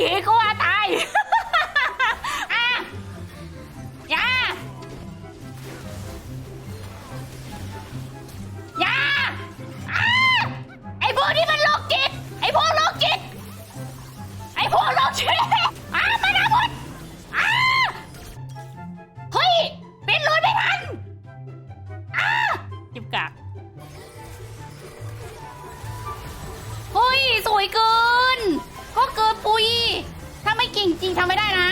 อะอย่าอย่าอะไอ้พวกนี้มันโรคจิต ไอ้พวกโรคจิต ไอ้พวกโรคจิตอะมานะหมดอะเฮ้ย เป็นรถไม่ทันอะจิบกากเฮ้ย สวยเกิน ทำไม่ได้นะ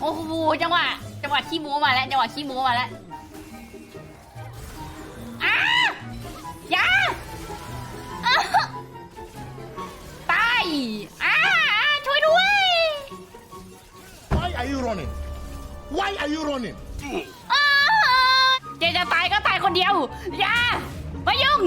โอ้โหจังหวะจังหวะขี้โม้มาแล้วจังหวะขี้โม้มาแล้วอ้าอย่าอ้าตายอ้าช่วยด้วย Why are you running? Why are you running? อ้าเจจะตายก็ตายคนเดียวอย่ามายุ่ง